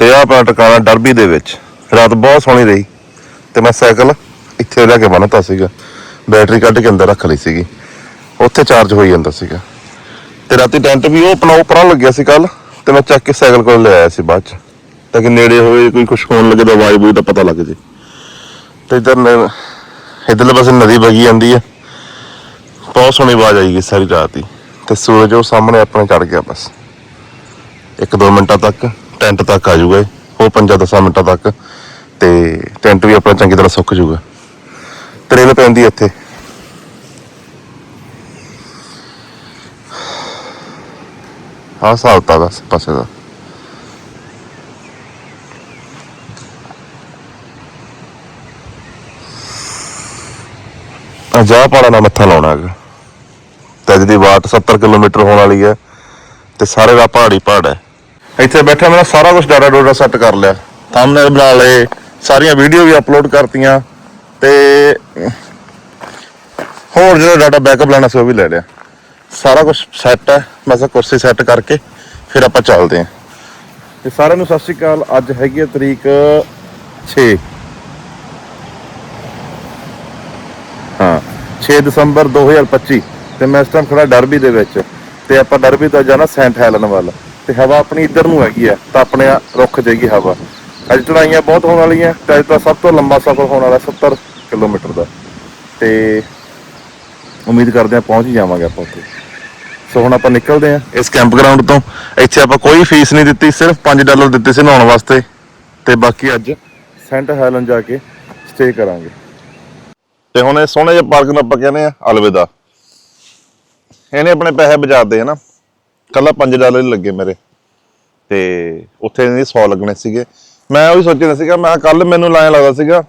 ਤੇ ਆਹ ਆਪਣਾ ਟਿਕਾਣਾ ਡਰਬੀ ਦੇ ਵਿੱਚ। ਰਾਤ ਬਹੁਤ ਸੋਹਣੀ ਰਹੀ। ਤੇ ਮੈਂ ਸਾਈਕਲ ਇੱਥੇ ਲੈ ਕੇ ਬੰਨਤਾ ਸੀਗਾ। ਬੈਟਰੀ ਕੱਢ ਕੇ ਅੰਦਰ ਰੱਖ ਲਈ ਸੀਗੀ। ਉੱਥੇ ਚਾਰਜ ਹੋਈ ਜਾਂਦਾ ਸੀਗਾ। ਤੇ ਰਾਤੀ ਟੈਂਟ ਵੀ ਉਹ ਆਪਣਾ ਉੱਪਰਾਂ ਲੱਗਿਆ ਸੀ ਕੱਲ ਤੇ ਮੈਂ ਚੱਕ ਕੇ ਸਾਈਕਲ ਕੋਲ ਲੈ ਆਇਆ ਸੀ ਬਾਅਦ ਚ। ਤਾਂ ਕਿ ਨੇੜੇ ਹੋਵੇ, ਕੋਈ ਕੁਛ ਹੋਣ ਲੱਗੇ ਤਾਂ ਆਵਾਜ਼ ਬੂਈ ਦਾ ਪਤਾ ਲੱਗ ਜੇ। ਤੇ ਇਧਰ ਇਧਰਲੇ ਪਾਸੇ ਨਦੀ ਵਗੀ ਜਾਂਦੀ ਹੈ ਬਹੁਤ ਸੋਹਣੀ ਆਵਾਜ਼ ਆਈ ਗਈ ਸਾਰੀ ਰਾਤ ਹੀ ਤੇ ਸੂਰਜ ਉਹ ਸਾਹਮਣੇ ਆਪਣੇ ਚੜ ਗਿਆ ਬਸ। ਇੱਕ ਦੋ ਮਿੰਟਾਂ ਤੱਕ। ਟੈਂਟ ਤੱਕ ਆ ਜਾਊਗਾ ਇਹ। ਉਹ 5-10 ਮਿੰਟਾਂ ਤੱਕ ਤੇ ਟੈਂਟ ਵੀ ਆਪਣਾ ਚੰਗੀ ਤਰ੍ਹਾਂ ਸੁੱਕ ਜਾਊਗਾ। ਤਰੇਲ ਪੈਂਦੀ ਹੈ ਇੱਥੇ। ਆਹ ਹਿਸਾਬ ਤਾਂ ਬਸ ਪਾਸੇ ਦਾ। ਆ ਜਾ ਪਾੜਾ ਨਾਲ ਮੱਥਾ ਲਾਉਣਾ ਹੈਗਾ। ਤੇ ਅੱਜ ਦੀ ਵਾਟ 70 ਕਿਲੋਮੀਟਰ ਹੋਣ ਵਾਲੀ ਹੈ ਤੇ ਸਾਰੇ ਦਾ ਪਹਾੜੀ ਪਹਾੜ ਹੈ। ਇੱਥੇ ਬੈਠਾ ਮੈਂ ਸਾਰਾ ਕੁਝ ਡਾਟਾ ਡੋਟਾ ਸੈੱਟ ਕਰ ਲਿਆ। ਥੰਬਨੇਲ ਬਣਾ ਲਏ, ਸਾਰੀਆਂ ਵੀਡੀਓ ਵੀ ਅਪਲੋਡ ਕਰਤੀਆਂ ਤੇ ਹੋਰ ਜਿਹੜਾ ਡਾਟਾ ਬੈਕਅਪ ਲੈਣਾ ਸੀ ਉਹ ਵੀ ਲੈ ਲਿਆ। ਸਾਰਾ ਕੁਝ ਸੈੱਟ ਹੈ ਬਸ ਕੁਰਸੀ ਸੈੱਟ ਕਰਕੇ ਫਿਰ ਆਪਾਂ ਚੱਲਦੇ ਹਾਂ। ਤੇ ਸਾਰਿਆਂ ਨੂੰ ਸਤਿ ਸ਼੍ਰੀ ਅਕਾਲ, ਅੱਜ ਹੈਗੀ ਹੈ ਤਰੀਕ 6 ਹਾਂ 6 ਦਸੰਬਰ 2025 ਤੇ ਮੈਂ ਇਸ ਟਾਈਮ ਖੜਾ ਡਰਬੀ ਦੇ ਵਿੱਚ। ਤੇ ਆਪਾਂ ਡਰਬੀ ਤੋਂ ਜਾਣਾ ਸੈਂਟ ਹੈਲਨ ਵੱਲ। ਤੇ ਹਵਾ ਆਪਣੀ ਇੱਧਰ ਨੂੰ ਹੈਗੀ ਆ, ਤਾਂ ਆਪਣੇ ਰੁੱਖ ਜਾਏਗੀ ਹਵਾ। ਅੱਜ ਚੜਾਈਆਂ ਬਹੁਤ ਹੋਣ ਵਾਲੀਆਂ ਤੇ ਅੱਜ ਦਾ ਸਭ ਤੋਂ ਲੰਬਾ ਸਫ਼ਰ ਹੋਣ ਵਾਲਾ 70 ਕਿਲੋਮੀਟਰ ਦਾ। ਤੇ ਉਮੀਦ ਕਰਦੇ ਆ ਪਹੁੰਚ ਹੀ ਜਾਵਾਂਗੇ ਆਪਾਂ ਉੱਥੇ। ਸੋ ਹੁਣ ਆਪਾਂ ਨਿਕਲਦੇ ਆ ਇਸ ਕੈਂਪ ਗਰਾਊਂਡ ਤੋਂ। ਇੱਥੇ ਆਪਾਂ ਕੋਈ ਫੀਸ ਨਹੀਂ ਦਿੱਤੀ, ਸਿਰਫ 5 ਡਾਲਰ ਦਿੱਤੇ ਸੀ ਨਹਾਉਣ ਵਾਸਤੇ। ਤੇ ਬਾਕੀ ਅੱਜ ਸੈਂਟ ਹੈਲਨ ਜਾ ਕੇ ਸਟੇ ਕਰਾਂਗੇ। ਤੇ ਹੁਣ ਇਹ ਸੋਹਣੇ ਜਿਹੇ ਪਾਰਕ ਨੂੰ ਆਪਾਂ ਕਹਿੰਦੇ ਆ ਅਲਵਿਦਾ। ਇਹਨੇ ਆਪਣੇ ਪੈਸੇ ਬਚਾਤੇ ਹਨਾ ਕੱਲਾ 5 ਡਾਲਰ ਹੀ ਲੱਗੇ ਮੇਰੇ। ਤੇ ਉੱਥੇ ਨਹੀਂ 100 ਲੱਗਣੇ ਸੀਗੇ। ਮੈਂ ਉਹੀ ਸੋਚਿਆ ਸੀਗਾ, ਮੈਂ ਕੱਲ ਮੈਨੂੰ ਲਾਇਆ ਲੱਗਦਾ ਸੀਗਾ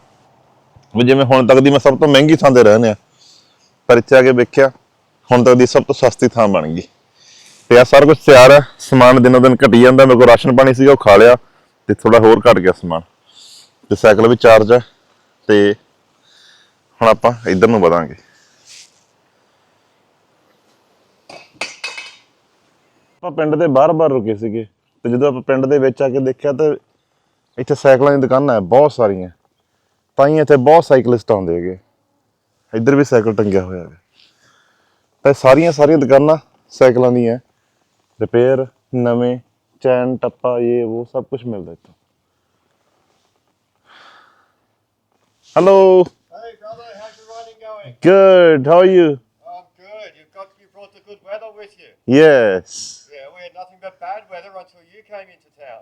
ਵੀ ਜਿਵੇਂ ਹੁਣ ਤੱਕ ਦੀ ਮੈਂ ਸਭ ਤੋਂ ਮਹਿੰਗੀ ਥਾਂ ਤੇ ਰਹਿੰਦੇ ਆ। ਪਰ ਇੱਥੇ ਆ ਕੇ ਵੇਖਿਆ, ਹੁਣ ਤੱਕ ਦੀ ਸਭ ਤੋਂ ਸਸਤੀ ਥਾਂ ਬਣ ਗਈ। ਤੇ ਆ ਸਾਰਾ ਕੁਝ ਤਿਆਰ ਹੈ ਸਮਾਨ ਦਿਨੋ ਦਿਨ ਘਟੀ ਜਾਂਦਾ। ਮੇਰੇ ਕੋਲ ਰਾਸ਼ਨ ਪਾਣੀ ਸੀਗਾ, ਉਹ ਖਾ ਲਿਆ ਤੇ ਥੋੜਾ ਹੋਰ ਘਟ ਗਿਆ ਸਮਾਨ। ਤੇ ਸਾਈਕਲ ਵੀ ਚਾਰਜ ਹੈ ਤੇ ਹੁਣ ਆਪਾਂ ਇੱਧਰ ਨੂੰ ਵਧਾਂਗੇ। ਆਪਾਂ ਪਿੰਡ ਦੇ ਬਾਹਰ-ਬਾਹਰ ਰੁਕੇ ਸੀਗੇ ਤੇ ਜਦੋਂ ਆਪਾਂ ਪਿੰਡ ਦੇ ਵਿੱਚ ਆ ਕੇ ਦੇਖਿਆ ਤਾਂ ਇੱਥੇ ਸਾਈਕਲਾਂ ਦੀ ਦੁਕਾਨਾਂ ਹੈ ਬਹੁਤ ਸਾਰੀਆਂ। ਤਾਂ ਹੀ ਇੱਥੇ ਬਹੁਤ ਸਾਈਕਲਿਸਟ ਆਉਂਦੇ ਹੈਗੇ। ਇੱਧਰ ਵੀ ਸਾਈਕਲ ਟੰਗਿਆ ਹੋਇਆ ਹੈ ਤੇ ਸਾਰੀਆਂ ਸਾਰੀਆਂ ਦੁਕਾਨਾਂ ਸਾਈਕਲਾਂ ਦੀਆਂ ਰਿਪੇਅਰ ਨਵੇਂ ਚੈਨ ਟੱਪਾ ਇਹ ਉਹ ਸਭ ਕੁਝ ਮਿਲਦਾ ਇੱਥੋਂ। Hello Hey brother, how's your riding going? Good how are you I'm good. You've got you brought the good weather with you. Yes Yeah, we had nothing but bad weather until you came into town.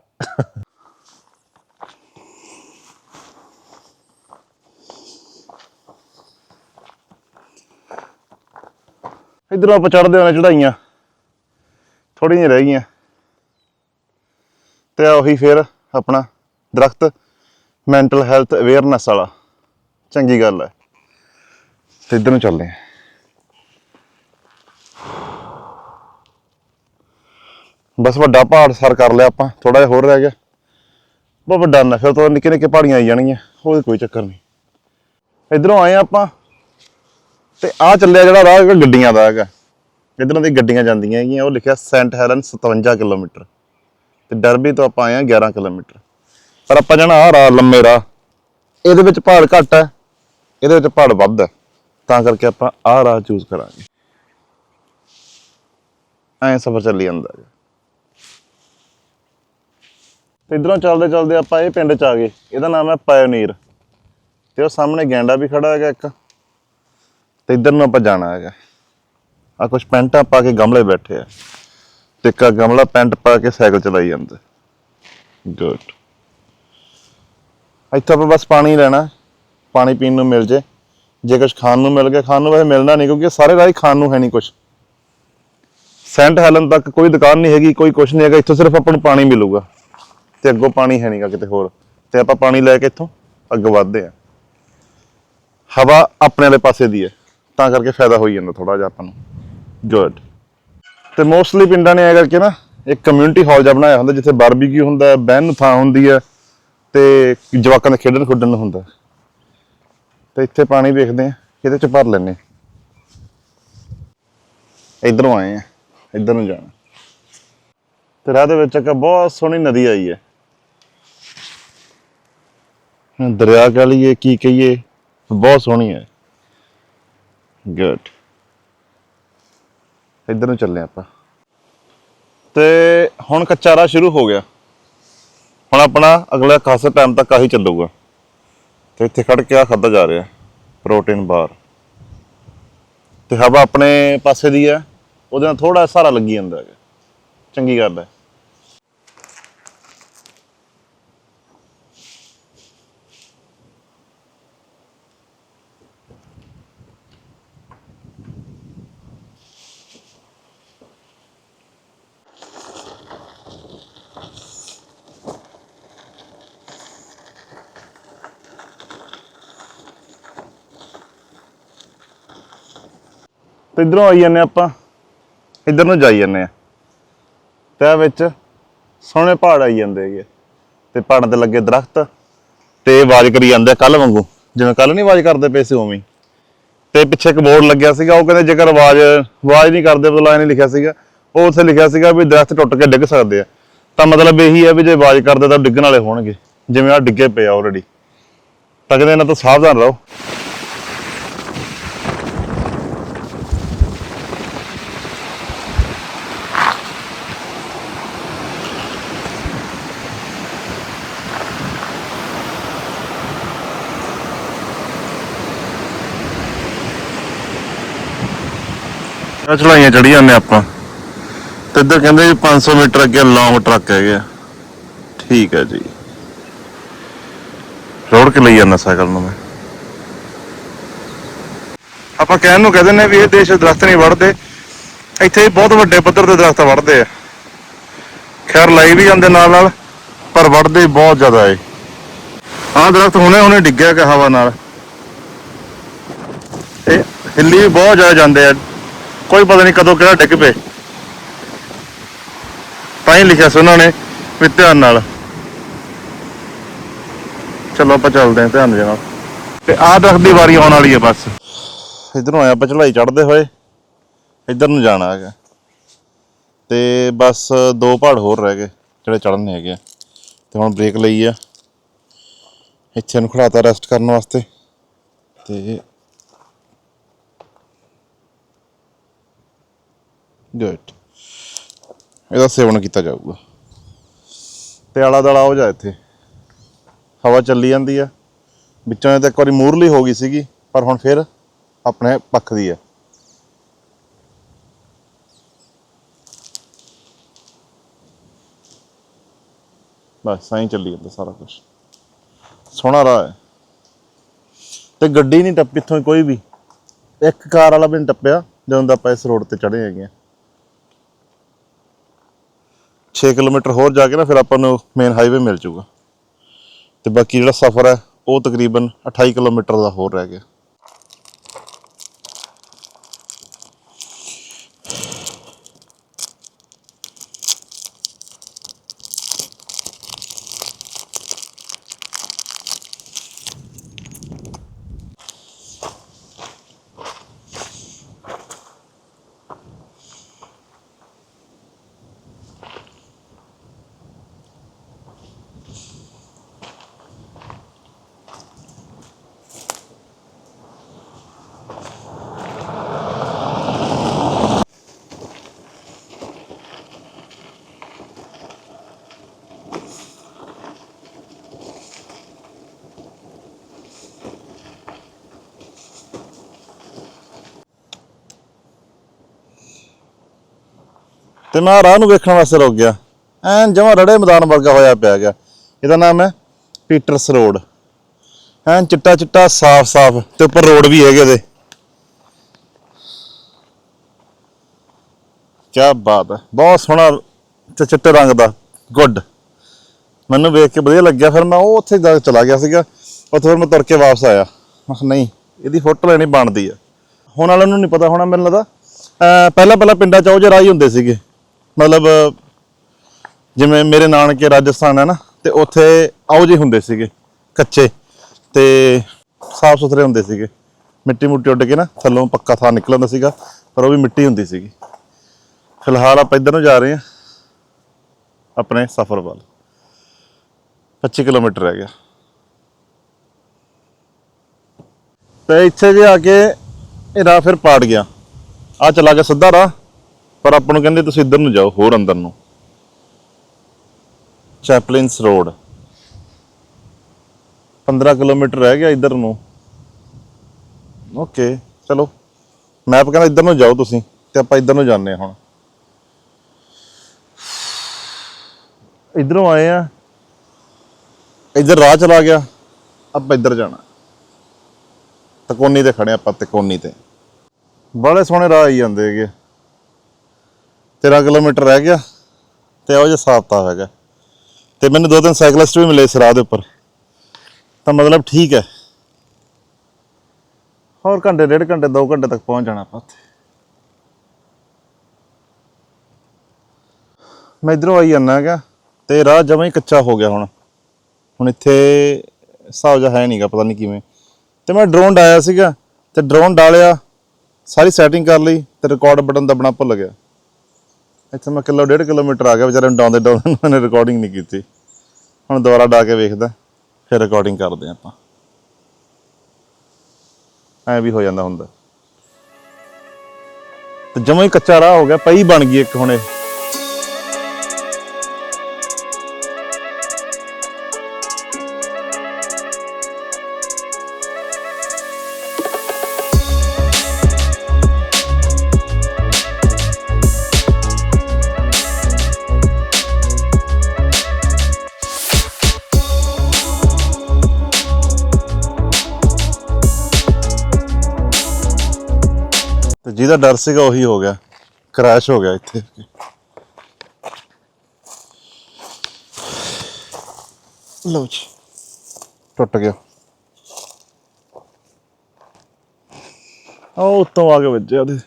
ਇਧਰੋਂ ਆਪਾਂ ਚੜਦੇ ਹੋਣੇ ਚੜਾਈਆਂ ਥੋੜੀਆਂ ਰਹਿ ਗਈਆਂ। ਤੇ ਉਹੀ ਫਿਰ ਆਪਣਾ ਦਰਖਤ ਮੈਂਟਲ ਹੈਲਥ ਅਵੇਅਰਨੈਸ ਵਾਲਾ। ਚੰਗੀ ਗੱਲ ਹੈ। ਤੇ ਇਧਰ ਨੂੰ ਚੱਲਦੇ ਹਾਂ। ਬਸ ਵੱਡਾ ਪਹਾੜ ਸਰ ਕਰ ਲਿਆ ਆਪਾਂ ਥੋੜਾ ਜਿਹਾ ਹੋਰ ਰਹਿ ਗਿਆ। ਬਹੁਤ ਵੱਡਾ ਨਾ ਫਿਰ ਤੋਂ ਨਿੱਕੇ ਨਿੱਕੇ ਪਹਾੜੀਆਂ ਆਈ ਜਾਣਗੀਆਂ ਉਹ ਕੋਈ ਚੱਕਰ ਨਹੀਂ। ਇਧਰੋਂ ਆਏ ਆਪਾਂ, ਤੇ ਆ ਚੱਲਿਆ ਜਿਹੜਾ ਰਾਹ ਹੈਗਾ, ਗੱਡੀਆਂ ਦਾ ਹੈਗਾ। ਇਧਰੋਂ ਦੀ ਗੱਡੀਆਂ ਜਾਂਦੀਆਂ ਹੈਗੀਆਂ, ਉਹ ਲਿਖਿਆ ਸੈਂਟ ਹੈਲਨ 57 ਕਿਲੋਮੀਟਰ। ਤੇ ਡਰਬੀ ਤੋਂ ਆਪਾਂ ਆਏ ਆ 11 ਕਿਲੋਮੀਟਰ। ਪਰ ਆਪਾਂ ਜਾਣਾ ਆ ਰਾਹ, ਲੰਮੇ ਰਾਹ। ਇਹਦੇ ਵਿੱਚ ਪਹਾੜ ਘੱਟ ਹੈ, ਇਹਦੇ ਵਿੱਚ ਪਹਾੜ ਵੱਧ ਹੈ। ਤਾਂ ਕਰਕੇ ਆਪਾਂ ਆਹ ਰਾਹ ਚੂਜ਼ ਕਰਾਂਗੇ। ਐਂ ਸਫ਼ਰ ਚੱਲੀ ਜਾਂਦਾ ਹੈ। ਤੇ ਇਧਰੋਂ ਚੱਲਦੇ ਚੱਲਦੇ ਆਪਾਂ ਇਹ ਪਿੰਡ ਚ ਆ ਗਏ। ਇਹਦਾ ਨਾਮ ਹੈ ਪਾਇਓਨੀਰ ਤੇ ਉਹ ਸਾਹਮਣੇ ਗੈਂਡਾ ਵੀ ਖੜਾ ਹੈਗਾ ਇੱਕ। ਤੇ ਇੱਧਰ ਨੂੰ ਆਪਾਂ ਜਾਣਾ ਹੈਗਾ। ਆ ਕੁਝ ਪੈਂਟਾਂ ਪਾ ਕੇ ਗਮਲੇ ਬੈਠੇ ਆ। ਤੇ ਇੱਕ ਗਮਲਾ ਪੈਂਟ ਪਾ ਕੇ ਸਾਈਕਲ ਚਲਾਈ ਜਾਂਦਾ। ਗੁੱਡ ਇੱਥੇ ਆਪਾਂ ਬਸ ਪਾਣੀ ਲੈਣਾ। ਪਾਣੀ ਪੀਣ ਨੂੰ ਮਿਲ ਜੇ। ਜੇ ਕੁਝ ਖਾਣ ਨੂੰ ਮਿਲ ਗਿਆ, ਖਾਣ ਨੂੰ ਵੈਸੇ ਮਿਲਣਾ ਨਹੀਂ ਕਿਉਂਕਿ ਸਾਰੇ ਰਾਹ ਹੀ ਖਾਣ ਨੂੰ ਹੈ ਨਹੀਂ ਕੁਝ ਸੈਂਟ ਹੈਲਨ ਤੱਕ ਕੋਈ ਦੁਕਾਨ ਨਹੀਂ ਹੈਗੀ, ਕੋਈ ਕੁਝ ਨਹੀਂ ਹੈਗਾ। ਇੱਥੋਂ ਸਿਰਫ ਆਪਾਂ ਨੂੰ ਪਾਣੀ ਮਿਲੂਗਾ। ਤੇ ਅੱਗੋਂ ਪਾਣੀ ਹੈ ਨਹੀਂਗਾ ਕਿਤੇ ਹੋਰ। ਤੇ ਆਪਾਂ ਪਾਣੀ ਲੈ ਕੇ ਇੱਥੋਂ ਅੱਗੇ ਵਧਦੇ ਆ ਹਵਾ ਆਪਣੇ ਵਾਲੇ ਪਾਸੇ ਦੀ ਹੈ, ਤਾਂ ਕਰਕੇ ਫਾਇਦਾ ਹੋਈ ਜਾਂਦਾ ਥੋੜਾ ਜਿਹਾ ਆਪਾਂ ਨੂੰ। ਗੁੱਡ ਤੇ ਮੋਸਟਲੀ ਪਿੰਡਾਂ ਨੇ ਇਹ ਕਰਕੇ ਨਾ ਇੱਕ ਕਮਿਊਨਿਟੀ ਹਾਲ ਜਿਹਾ ਬਣਾਇਆ ਹੁੰਦਾ, ਜਿੱਥੇ ਬਾਰਬੀਕਿਊ ਹੁੰਦਾ ਬਹਿਣ ਨੂੰ ਥਾਂ ਹੁੰਦੀ ਹੈ, ਤੇ ਜਵਾਕਾਂ ਦੇ ਖੇਡਣ ਖੁੱਡਣ ਨੂੰ ਹੁੰਦਾ ਤੇ ਇੱਥੇ ਪਾਣੀ ਵੇਖਦੇ ਆ ਇਹਦੇ ਚ ਭਰ ਲੈਨੇ ਇਧਰੋਂ ਆਏ ਆ ਇਧਰ ਨੂੰ ਜਾਣਾ। ਤੇ ਰਾਹ ਦੇ ਵਿੱਚ ਇੱਕ ਬਹੁਤ ਸੋਹਣੀ ਨਦੀ ਆਈ ਹੈ। ਦਰਿਆ ਕਹ ਲਈਏ, ਕੀ ਕਹੀਏ, ਬਹੁਤ ਸੋਹਣੀ ਹੈ। ਗੁੱਡ ਇੱਧਰ ਨੂੰ ਚੱਲੇ ਆਪਾਂ। ਤੇ ਹੁਣ ਕੱਚਾ ਰਾਹ ਸ਼ੁਰੂ ਹੋ ਗਿਆ। ਹੁਣ ਆਪਣਾ ਅਗਲਾ ਖਾਸਾ ਟਾਈਮ ਤੱਕ ਆਹੀ ਚੱਲੂਗਾ। ਤੇ ਇੱਥੇ ਖੜ ਕੇ ਆ ਖਾਦਾ ਜਾ ਰਿਹਾ ਪ੍ਰੋਟੀਨ ਬਾਰ ਤੇ ਹਵਾ ਆਪਣੇ ਪਾਸੇ ਦੀ ਹੈ, ਉਹਦੇ ਨਾਲ ਥੋੜਾ ਸਹਾਰਾ ਲੱਗੀ ਜਾਂਦਾ ਹੈ ਚੰਗੀ ਗੱਲ ਹੈ। ਤੇ ਇਧਰੋਂ ਆਈ ਜਾਂਦੇ ਆਪਾਂ। ਇਧਰ ਨੂੰ ਜਾਈ ਜਾਂਦੇ ਆ ਤੇ ਆ ਵਿੱਚ ਸੋਹਣੇ ਪਹਾੜ ਆਈ ਜਾਂਦੇ ਹੈਗੇ ਤੇ ਪਹਾੜਾਂ ਦੇ ਲੱਗੇ ਦਰਖਤ ਤੇ ਆਵਾਜ਼ ਕਰੀ ਜਾਂਦੇ ਕੱਲ ਵਾਂਗੂ। ਜਿਵੇਂ ਕੱਲ ਨਹੀਂ ਆਵਾਜ਼ ਕਰਦੇ ਪਏ ਸੀ ਉਵੇਂ ਤੇ ਪਿੱਛੇ ਇੱਕ ਬੋਰਡ ਲੱਗਿਆ ਸੀਗਾ, ਉਹ ਕਹਿੰਦੇ ਜੇਕਰ ਆਵਾਜ਼ ਆਵਾਜ਼ ਨਹੀਂ ਕਰਦੇ ਬਦਲਾ ਨਹੀਂ ਲਿਖਿਆ ਸੀਗਾ। ਉਹ ਉੱਥੇ ਲਿਖਿਆ ਸੀਗਾ ਵੀ ਦਰਖਤ ਟੁੱਟ ਕੇ ਡਿੱਗ ਸਕਦੇ ਆ। ਤਾਂ ਮਤਲਬ ਇਹੀ ਹੈ ਵੀ ਜੇ ਆਵਾਜ਼ ਕਰਦੇ ਤਾਂ ਡਿੱਗਣ ਵਾਲੇ ਹੋਣਗੇ। ਜਿਵੇਂ ਆ ਡਿੱਗੇ ਪਏ ਆ ਆਲਰੇਡੀ ਤਾਂ ਕਹਿੰਦੇ ਇਹਨਾਂ ਤੋਂ ਸਾਵਧਾਨ ਰਹੋ। ਆ ਚੜਾਈਆਂ ਚੜੀ ਜਾਂਦੇ ਆਪਾਂ। ਤੇ ਇੱਧਰ ਕਹਿੰਦੇ ਜੀ 500 ਮੀਟਰ ਅੱਗੇ ਲੌਂਗ ਟਰੱਕ ਹੈਗੇ ਆ। ਠੀਕ ਹੈ ਜੀ। ਰੋੜ ਕੇ ਲਈ ਜਾਂਦਾ ਸਾਈਕਲ ਨੂੰ ਮੈਂ। ਆਪਾਂ ਕਹਿਣ ਨੂੰ ਕਹਿੰਦੇ ਨੇ ਵੀ ਇਹ ਦੇਸ਼ ਦਰਖਤ ਨਹੀਂ ਵੜਦੇ ਇੱਥੇ ਹੀ ਬਹੁਤ ਵੱਡੇ ਪੱਧਰ ਤੇ ਦਰਖਤ ਵੜਦੇ ਆ। ਖੈਰ ਲਾਈ ਵੀ ਜਾਂਦੇ ਨਾਲ ਨਾਲ, ਪਰ ਵੜਦੇ ਬਹੁਤ ਜ਼ਿਆਦਾ ਏ। ਆਹ ਦਰਖਤ ਹੁਣੇ ਹੁਣੇ ਡਿੱਗਿਆ ਕਿ ਹਵਾ ਨਾਲ। ਇਹ ਹਿੱਲੀ ਬਹੁਤ ਜ਼ਿਆਦਾ ਜਾਂਦੇ ਆ। ਕੋਈ ਪਤਾ ਨਹੀਂ ਕਦੋਂ ਕਿਹੜਾ ਡਿੱਗ ਪਏ। ਤਾਂ ਹੀ ਲਿਖਿਆ ਸੀ ਉਹਨਾਂ ਨੇ ਵੀ ਧਿਆਨ ਨਾਲ। ਚਲੋ ਆਪਾਂ ਚੱਲਦੇ ਹਾਂ, ਧਿਆਨ ਦੇ ਨਾਲ ਤੇ ਆਹ ਦਰਖਤ ਦੀ ਵਾਰੀ ਆਉਣ ਵਾਲੀ ਹੈ ਬਸ। ਇਧਰੋਂ ਆਇਆ ਆਪਾਂ ਚੜਾਈ ਚੜਦੇ ਹੋਏ। ਇੱਧਰ ਨੂੰ ਜਾਣਾ ਹੈਗਾ। ਤੇ ਬਸ ਦੋ ਪਹਾੜ ਹੋਰ ਰਹਿ ਗਏ, ਜਿਹੜੇ ਚੜ੍ਹਨੇ ਹੈਗੇ। ਆ ਤੇ ਹੁਣ ਬ੍ਰੇਕ ਲਈ ਆ। ਇੱਥੇ ਨੂੰ ਖੜਾਤਾ ਰੈਸਟ ਕਰਨ ਵਾਸਤੇ। ਤੇ ਗੁੱਡ ਇਹਦਾ ਸੇਵਨ ਕੀਤਾ ਜਾਊਗਾ। ਤੇ ਆਲਾ ਦਾਲਾ ਹੋ ਜਾ ਇੱਥੇ। ਹਵਾ ਚੱਲੀ ਜਾਂਦੀ ਆ। ਵਿੱਚੋਂ ਇਹ ਤਾਂ ਇੱਕ ਵਾਰੀ ਮੂਰਲੀ ਹੋ ਗਈ ਸੀਗੀ, ਪਰ ਹੁਣ ਫਿਰ ਆਪਣੇ ਪੱਖ ਦੀ ਆ। ਬਸ ਸਾਈਂ ਚੱਲੀ ਜਾਂਦਾ ਸਾਰਾ ਕੁਝ ਸੋਹਣਾ ਰਾਹ ਹੈ। ਤੇ ਗੱਡੀ ਨਹੀਂ ਟੱਪੀ ਇੱਥੋਂ ਕੋਈ ਵੀ। ਇੱਕ ਕਾਰ ਵਾਲਾ ਵੀ ਨਹੀਂ ਟੱਪਿਆ, ਜਦੋਂ ਦਾ ਆਪਾਂ ਇਸ ਰੋਡ ਤੇ ਚੜੇ ਹੈਗੇ ਆ। 6 ਕਿਲੋਮੀਟਰ ਹੋਰ ਜਾ ਕੇ ਨਾ ਫਿਰ ਆਪਾਂ ਨੂੰ ਮੇਨ ਹਾਈਵੇ ਮਿਲ ਜਾਊਗਾ ਤੇ ਬਾਕੀ ਜਿਹੜਾ ਸਫ਼ਰ ਹੈ, ਉਹ ਤਕਰੀਬਨ 28 ਕਿਲੋਮੀਟਰ ਦਾ ਹੋਰ ਰਹਿ ਗਿਆ। ਤੇ ਮੈਂ ਰਾਹ ਨੂੰ ਵੇਖਣ ਵਾਸਤੇ ਰੁਕ ਗਿਆ। ਐਨ ਜਮਾ ਰੜੇ ਮੈਦਾਨ ਵਰਗਾ ਹੋਇਆ ਪਿਆ ਗਿਆ। ਇਹਦਾ ਨਾਮ ਹੈ ਪੀਟਰਸ ਰੋਡ। ਐਨ ਚਿੱਟਾ ਚਿੱਟਾ, ਸਾਫ਼ ਸਾਫ਼ ਤੇ ਉੱਪਰ ਰੋਡ ਵੀ ਹੈਗੇ ਇਹਦੇ। ਕੀ ਬਾਤ ਹੈ। ਬਹੁਤ ਸੋਹਣਾ ਤੇ ਚਿੱਟੇ ਰੰਗ ਦਾ। ਗੁੱਡ। ਮੈਨੂੰ ਵੇਖ ਕੇ ਵਧੀਆ ਲੱਗਿਆ। ਫਿਰ ਮੈਂ ਉਹ ਉੱਥੇ ਜਾ ਕੇ ਚਲਾ ਗਿਆ ਸੀਗਾ। ਉੱਥੇ ਫਿਰ ਮੈਂ ਤੁਰ ਕੇ ਵਾਪਸ ਆਇਆ। ਮੈਂ ਕਿਹਾ ਨਹੀਂ, ਇਹਦੀ ਫੋਟੋ ਲੈਣੀ ਬਣਦੀ ਆ। ਹੁਣ ਵਾਲਿਆਂ ਨੂੰ ਨਹੀਂ ਪਤਾ ਹੋਣਾ ਮੈਨੂੰ ਲੱਗਦਾ। ਪਹਿਲਾਂ ਪਹਿਲਾਂ ਪਿੰਡਾਂ 'ਚ ਉਹ ਜਿਹੇ ਰਾਹ ਹੀ ਹੁੰਦੇ ਸੀਗੇ। ਮਤਲਬ, ਜਿਵੇਂ ਮੇਰੇ ਨਾਨਕੇ ਰਾਜਸਥਾਨ ਹੈ ਨਾ, ਤੇ ਉੱਥੇ ਆਓ ਜਿਹੇ ਹੁੰਦੇ ਸੀਗੇ, ਕੱਚੇ ਤੇ ਸਾਫ਼ ਸੁਥਰੇ ਹੁੰਦੇ ਸੀਗੇ। ਮਿੱਟੀ ਮੁੱਟੀ ਉੱਡ ਕੇ ਨਾ, ਥੱਲੋਂ ਪੱਕਾ ਥਾਂ ਨਿਕਲ ਆਉਂਦਾ ਸੀਗਾ, ਪਰ ਉਹ ਵੀ ਮਿੱਟੀ ਹੁੰਦੀ ਸੀਗੀ। ਫਿਲਹਾਲ ਆਪਾਂ ਇੱਧਰ ਨੂੰ ਜਾ ਰਹੇ ਹਾਂ, ਆਪਣੇ ਸਫ਼ਰ ਵੱਲ। 25 ਕਿਲੋਮੀਟਰ ਰਹਿ ਗਿਆ। ਤੇ ਇੱਥੇ ਜੇ ਆ ਕੇ ਇਹ ਰਾਹ ਫਿਰ ਪਾੜ ਗਿਆ। ਆ ਚਲਾ ਗਿਆ ਸਿੱਧਾ ਰਾਹ। ਪਰ ਆਪਾਂ ਨੂੰ ਕਹਿੰਦੇ ਤੁਸੀਂ ਇੱਧਰ ਨੂੰ ਜਾਓ, ਹੋਰ ਅੰਦਰ ਨੂੰ। ਚੈਪਲਿਨਸ ਰੋਡ 15 ਕਿਲੋਮੀਟਰ ਰਹਿ ਗਿਆ ਇੱਧਰ ਨੂੰ। ਓਕੇ ਚਲੋ। ਮੈਪ ਕਹਿੰਦਾ ਇੱਧਰ ਨੂੰ ਜਾਓ ਤੁਸੀਂ, ਤੇ ਆਪਾਂ ਇੱਧਰ ਨੂੰ ਜਾਂਦੇ ਹਾਂ ਹੁਣ। ਇੱਧਰੋਂ ਆਏ ਆ ਇੱਧਰ ਰਾਹ ਚਲਾ ਗਿਆ। ਆਪਾਂ ਇੱਧਰ ਜਾਣਾ। ਤਕੋਨੀ ਤੇ ਖੜੇ ਆਪਾਂ, ਤਕੋਨੀ ਤੇ। ਬੜੇ ਸੋਹਣੇ ਰਾਹ ਆਈ ਜਾਂਦੇ ਹੈਗੇ। 13 ਕਿਲੋਮੀਟਰ ਰਹਿ ਗਿਆ ਤੇ ਉਹ ਜਿਹਾ ਸਾਫਤਾ ਹੈਗਾ। ਤੇ ਮੈਨੂੰ ਦੋ ਤਿੰਨ ਸਾਈਕਲਿਸਟ ਵੀ ਮਿਲੇ ਇਸ ਰਾਹ ਦੇ ਉੱਪਰ। ਤਾਂ ਮਤਲਬ ਠੀਕ ਹੈ। ਹੋਰ ਘੰਟੇ, ਡੇਢ ਘੰਟੇ 2 ਘੰਟੇ ਤੱਕ ਪਹੁੰਚ ਜਾਣਾ ਆਪਾਂ ਉੱਥੇ। ਮੈਂ ਇਧਰੋਂ ਆਈ ਜਾਂਦਾ ਹੈਗਾ ਤੇ ਰਾਹ ਜਮਾਂ ਹੀ ਕੱਚਾ ਹੋ ਗਿਆ ਹੁਣ। ਹੁਣ ਇੱਥੇ ਹਿਸਾਬ ਜਿਹਾ ਹੈ ਨਹੀਂਗਾ ਪਤਾ ਨਹੀਂ ਕਿਵੇਂ। ਤੇ ਮੈਂ ਡਰੋਨ ਡਾਇਆ ਸੀਗਾ ਤੇ ਡਰੋਨ ਡਾਲਿਆ, ਸਾਰੀ ਸੈਟਿੰਗ ਕਰ ਲਈ ਤੇ ਰਿਕਾਰਡ ਬਟਨ ਦਬਣਾ ਭੁੱਲ ਗਿਆ। ਇੱਥੇ ਮੈਂ ਕਿਲੋ ਡੇਢ ਕਿਲੋਮੀਟਰ ਆ ਗਿਆ, ਵਿਚਾਰੇ ਨੂੰ ਡਾਉਂਦੇ ਡਾਉਂਦੇ ਮੈंने ਰਿਕਾਰਡਿੰਗ ਨਹੀਂ ਕੀਤੀ। ਹੁਣ ਦੁਬਾਰਾ ਡਾ ਕੇ ਵੇਖਦਾ, ਫਿਰ ਰਿਕਾਰਡਿੰਗ ਕਰਦੇ ਹਾਂ ਆਪਾਂ। ਐ ਵੀ ਹੋ ਜਾਂਦਾ ਹੁੰਦਾ। ਤੇ ਜਮਾਂ ਹੀ ਕੱਚਾ ਰਾਹ ਹੋ ਗਿਆ, ਪਈ ਬਣ ਗਈ ਇੱਕ ਹੁਣੇ ਤੇ ਜਿਹਦਾ ਡਰ ਸੀਗਾ, ਉਹੀ ਹੋ ਗਿਆ। ਕ੍ਰੈਸ਼ ਹੋ ਗਿਆ ਇੱਥੇ। ਲਓ ਜੀ। ਟੁੱਟ ਗਿਆ। ਉਹ ਉੱਤੋਂ ਆ ਕੇ ਵੱਜਿਆ ਉਹਦੇ।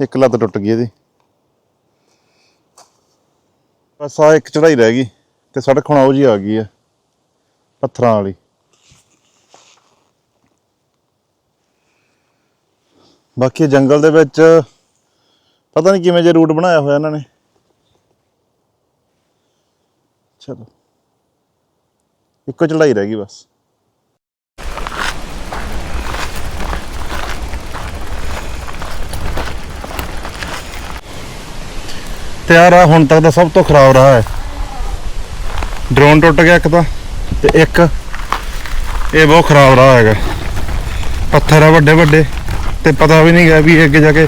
ਇੱਕ ਲੱਤ ਟੁੱਟ ਗਈ ਇਹਦੀ। ਬਸ ਆ ਇੱਕ ਚੜਾਈ ਰਹਿ ਗਈ। ਤੇ ਸੜਕ ਹੁਣ ਉਹ ਜੀ ਆ ਗਈ ਹੈ ਪੱਥਰਾਂ ਵਾਲੀ। ਬਾਕੀ ਜੰਗਲ ਦੇ ਵਿੱਚ ਪਤਾ ਨਹੀਂ ਕਿਵੇਂ ਜੇ ਰੂਟ ਬਣਾਇਆ ਹੋਇਆ ਇਹਨਾਂ ਨੇ। ਚਲੋ। ਇੱਕੋ ਚੜਾਈ ਰਹਿ ਗਈ ਬਸ। ਤੇ ਆ, ਹੁਣ ਤੱਕ ਦਾ ਸਭ ਤੋਂ ਖਰਾਬ ਰਾਹ ਹੈ। ਡਰੋਨ ਟੁੱਟ ਗਿਆ ਇੱਕ ਤਾਂ ਤੇ ਇੱਕ ਇਹ ਬਹੁਤ ਖਰਾਬ ਰਾਹ ਹੈਗਾ। ਪੱਥਰ ਆ ਵੱਡੇ ਵੱਡੇ ਤੇ ਪਤਾ ਵੀ ਨਹੀਂ ਗਿਆ ਵੀ ਅੱਗੇ ਜਾ ਕੇ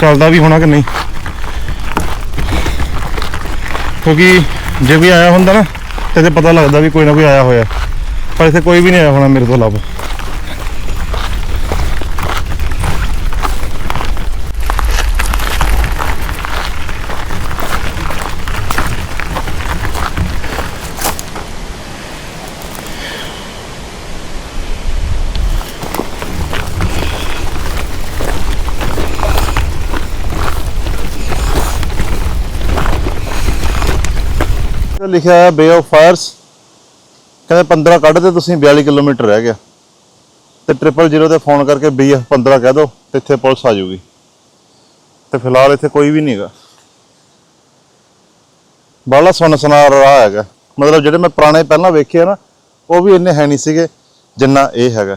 ਚੱਲਦਾ ਵੀ ਹੋਣਾ ਕਿ ਨਹੀਂ। ਕਿਉਂਕਿ ਜੇ ਕੋਈ ਆਇਆ ਹੁੰਦਾ ਨਾ, ਤੇ ਤੇ ਪਤਾ ਲੱਗਦਾ ਵੀ ਕੋਈ ਨਾ ਕੋਈ ਆਇਆ ਹੋਇਆ। ਪਰ ਇੱਥੇ ਕੋਈ ਵੀ ਨਹੀਂ ਆਇਆ ਹੋਣਾ ਮੇਰੇ ਤੋਂ ਇਲਾਵਾ। ਲਿਖਿਆ ਹੈ ਬੇ ਆਫ ਫਾਇਰਸ ਕਹਿੰਦੇ 15 ਕੱਢ ਤੇ ਤੁਸੀਂ 42 ਕਿਲੋਮੀਟਰ ਰਹਿ ਗਿਆ। ਤੇ 000 ਤੇ ਫੋਨ ਕਰਕੇ ਬਈ 15 ਕਹਿ ਦਿਓ ਤੇ ਇੱਥੇ ਪੁਲਿਸ ਆ ਜਾਊਗੀ। ਤੇ ਫਿਲਹਾਲ ਇੱਥੇ ਕੋਈ ਵੀ ਨਹੀਂਗਾ ਬਾਲਾ ਸੁਣ ਸੁਨਾਰ ਰਾਹ ਹੈਗਾ। ਮਤਲਬ ਜਿਹੜੇ ਮੈਂ ਪੁਰਾਣੇ ਪਹਿਲਾਂ ਵੇਖੇ ਆ ਨਾ, ਉਹ ਵੀ ਇੰਨੇ ਹੈ ਨਹੀਂ ਸੀਗੇ, ਜਿੰਨਾ ਇਹ ਹੈਗਾ।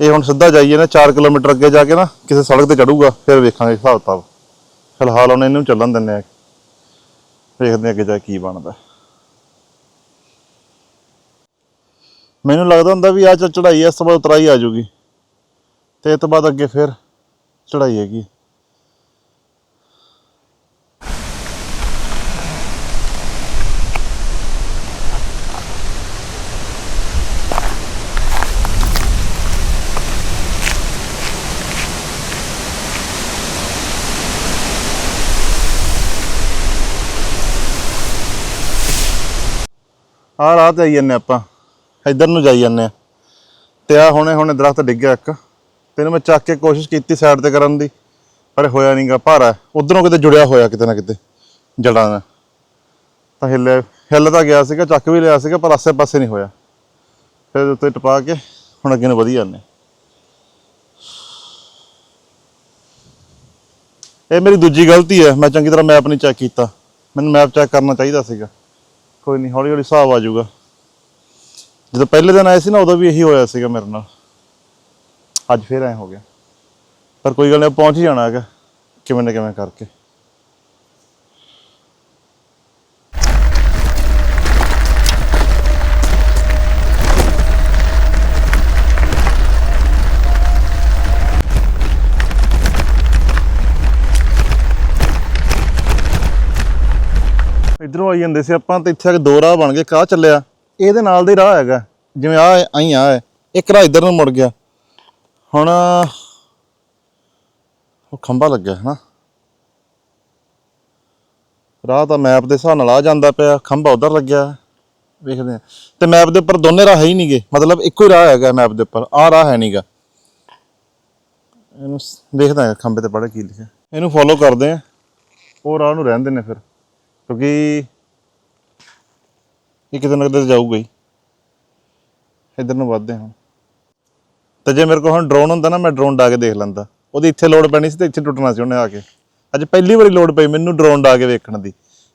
ਇਹ ਹੁਣ ਸਿੱਧਾ ਜਾਈਏ ਨਾ 4 ਕਿਲੋਮੀਟਰ ਅੱਗੇ ਜਾ ਕੇ ਨਾ, ਕਿਸੇ ਸੜਕ ਤੇ ਚੜੂਗਾ, ਫਿਰ ਵੇਖਾਂਗੇ ਹਿਸਾਬ ਕਿਤਾਬ ਫਿਲਹਾਲ ਉਹਨੇ ਇਹਨੂੰ ਚੱਲਣ ਦਿੰਦੇ ਆ ਵੇਖਦੇ ਆ ਅੱਗੇ ਜਾ ਕੇ ਕੀ ਬਣਦਾ। ਮੈਨੂੰ ਲੱਗਦਾ ਹੁੰਦਾ ਵੀ ਆ ਚ ਚੜਾਈ ਇਸ ਤੋਂ ਬਾਅਦ ਉਤਰਾਈ ਆ ਜਾਊਗੀ। ਤੇ ਇਸ ਤੋਂ ਬਾਅਦ ਅੱਗੇ ਫਿਰ ਚੜਾਈ ਹੈਗੀ। ਆਹ ਰਾਹ ਤੇ ਆਈ ਜੰਨੇ ਆਪਾਂ। ਇੱਧਰ ਨੂੰ ਜਾਈ ਜੰਨੇ ਆ ਤੇ ਆ ਹੁਣੇ ਹੁਣੇ ਦਰਖਤ ਡਿੱਗਿਆ ਇੱਕ। ਤੇ ਇਹਨੂੰ ਮੈਂ ਚੱਕ ਕੇ ਕੋਸ਼ਿਸ਼ ਕੀਤੀ ਸਾਈਡ ਤੇ ਕਰਨ ਦੀ, ਪਰ ਹੋਇਆ ਨਹੀਂਗਾ ਭਾਰਾ। ਉਧਰੋਂ ਕਿਤੇ ਜੁੜਿਆ ਹੋਇਆ ਕਿਤੇ ਨਾ ਕਿਤੇ ਜੜਾਂ ਨਾਲ। ਤਾਂ ਹਿੱਲੇ, ਹਿੱਲ ਤਾਂ ਗਿਆ ਸੀਗਾ, ਚੱਕ ਵੀ ਲਿਆ ਸੀਗਾ, ਪਰ ਆਸੇ ਪਾਸੇ ਨਹੀਂ ਹੋਇਆ। ਫਿਰ ਉੱਤੇ ਟਪਾ ਕੇ ਹੁਣ ਅੱਗੇ ਨੂੰ ਵਧੀ ਜਾਂਦੇ ਇਹ ਮੇਰੀ ਦੂਜੀ ਗਲਤੀ ਹੈ। ਮੈਂ ਚੰਗੀ ਤਰ੍ਹਾਂ ਮੈਪ ਨਹੀਂ ਚੈੱਕ ਕੀਤਾ। ਮੈਨੂੰ ਮੈਪ ਚੈੱਕ ਕਰਨਾ ਚਾਹੀਦਾ ਸੀਗਾ। ਕੋਈ ਨਹੀਂ ਹੌਲੀ ਹੌਲੀ ਹਿਸਾਬ ਆ ਜਾਊਗਾ। ਜਦੋਂ ਪਹਿਲੇ ਦਿਨ ਆਏ ਸੀ ਨਾ, ਉਦੋਂ ਵੀ ਇਹੀ ਹੋਇਆ ਸੀਗਾ ਮੇਰੇ ਨਾਲ। ਅੱਜ ਫੇਰ ਐ ਹੋ ਗਿਆ। ਪਰ ਕੋਈ ਗੱਲ ਨਹੀਂ ਪਹੁੰਚ ਹੀ ਜਾਣਾ ਹੈਗਾ, ਕਿਵੇਂ ਨਾ ਕਿਵੇਂ ਕਰਕੇ। ਆਈ ਜਾਂਦੇ ਸੀ ਆਪਾਂ ਤੇ ਇੱਥੇ ਆ ਕੇ ਦੋ ਰਾਹ ਬਣ ਗਏ ਕਾਹ ਚੱਲਿਆ। ਇਹਦੇ ਨਾਲ ਦੇ ਰਾਹ ਹੈਗਾ। ਜਿਵੇਂ ਆ ਆਈ ਆ ਇੱਕ ਰਾਹ ਇਧਰ ਨੂੰ ਮੁੜ ਗਿਆ। ਹੁਣ ਉਹ ਖੰਭਾ ਲੱਗਿਆ ਹੈ ਰਾਹ ਤਾਂ ਮੈਪ ਦੇ ਹਿਸਾਬ ਨਾਲ ਆ ਜਾਂਦਾ ਪਿਆ। ਖੰਭਾ ਉਧਰ ਲੱਗਿਆ। ਵੇਖਦੇ ਆ ਤੇ ਮੈਪ ਦੇ ਉੱਪਰ ਦੋਨੇ ਰਾਹ ਹੈ ਹੀ ਨਹੀਂਗੇ। ਮਤਲਬ ਇੱਕੋ ਹੀ ਰਾਹ ਹੈਗਾ ਮੈਪ ਦੇ ਉੱਪਰ। ਆਹ ਰਾਹ ਹੈ ਨਹੀਂਗਾ। ਇਹਨੂੰ ਸ- ਦੇਖਦਾ ਹਾਂ ਖੰਭੇ ਤੇ ਪੜ੍ਹ ਕੀ ਲਿਖਿਆ। ਇਹਨੂੰ ਫੋਲੋ ਕਰਦੇ ਆ ਉਹ ਰਾਹ ਨੂੰ ਰਹਿੰਦੇ ਨੇ ਫਿਰ। ਕਿਉਂਕਿ ਇਹ ਕਿਤੇ ਨਾ ਕਿਤੇ ਤਾਂ ਜਾਊਗਾ ਹੀ। ਇਧਰ ਨੂੰ ਵੱਧਦੇ ਹਾਂ ਤਾਂ ਜੇ ਮੇਰੇ ਕੋਲ ਹੁਣ ਡਰੋਨ ਹੁੰਦਾ ਨਾ, ਮੈਂ ਡਰੋਨ ਡਾ ਕੇ ਦੇਖ ਲੈਂਦਾ। ਉਹਦੀ ਇੱਥੇ ਲੋਡ ਪੈਣੀ ਸੀ ਤੇ ਇੱਥੇ ਟੁੱਟਣਾ ਸੀ ਉਹਨੇ ਆ ਕੇ। ਅੱਜ ਪਹਿਲੀ ਵਾਰੀ ਲੋਡ ਪਈ ਮੈਨੂੰ ਡਰੋਨ ਡਾ ਕੇ ਵੇਖਣ ਦੀ।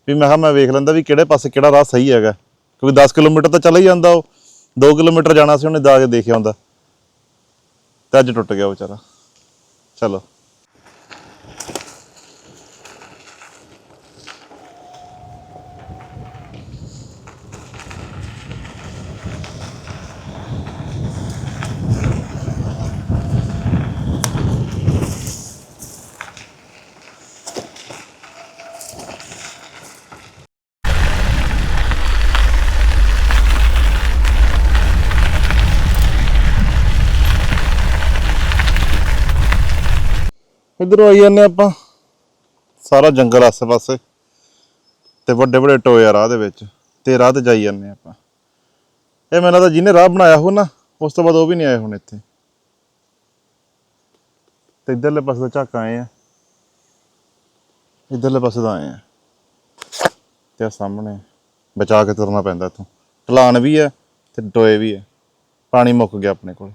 ਵੀ ਮੈਂ ਕਿਹਾ ਮੈਂ ਵੇਖ ਲੈਂਦਾ ਵੀ ਕਿਹੜੇ ਪਾਸੇ ਕਿਹੜਾ ਰਾਹ ਸਹੀ ਹੈਗਾ। ਕਿਉਂਕਿ 10 ਕਿਲੋਮੀਟਰ ਤਾਂ ਚਲਾ ਹੀ ਜਾਂਦਾ ਉਹ। 2 ਕਿਲੋਮੀਟਰ ਜਾਣਾ ਸੀ ਉਹਨੇ ਦਾ ਕੇ ਦੇਖਿਆ ਹੁੰਦਾ। ਤੇ ਅੱਜ ਟੁੱਟ ਗਿਆ ਉਹ ਵਿਚਾਰਾ। ਚਲੋ। ਇਧਰੋਂ ਆਈ ਜਾਂਦੇ ਆਪਾਂ। ਸਾਰਾ ਜੰਗਲ ਆਸੇ ਪਾਸੇ ਤੇ ਵੱਡੇ ਵੱਡੇ ਟੋਏ ਆ ਰਾਹ ਦੇ ਵਿੱਚ। ਤੇ ਰਾਹ ਤੇ ਜਾਈ ਜਾਂਦੇ ਆਪਾਂ। ਇਹ ਮੈਨੂੰ ਲੱਗਦਾ ਜਿਹਨੇ ਰਾਹ ਬਣਾਇਆ ਹੋ ਨਾ, ਉਸ ਤੋਂ ਬਾਅਦ ਉਹ ਵੀ ਨਹੀਂ ਆਏ ਹੁਣ ਇੱਥੇ। ਤੇ ਇਧਰਲੇ ਪਾਸੇ ਦਾ ਝਾਕ ਆਏ ਆ। ਇਧਰਲੇ ਪਾਸੇ ਦਾ ਆਏ ਆ। ਤੇ ਆ ਸਾਹਮਣੇ ਬਚਾ ਕੇ ਤੁਰਨਾ ਪੈਂਦਾ ਇੱਥੋਂ। ਢਲਾਨ ਵੀ ਹੈ ਤੇ ਟੋਏ ਵੀ ਹੈ। ਪਾਣੀ ਮੁੱਕ ਗਿਆ ਆਪਣੇ ਕੋਲ।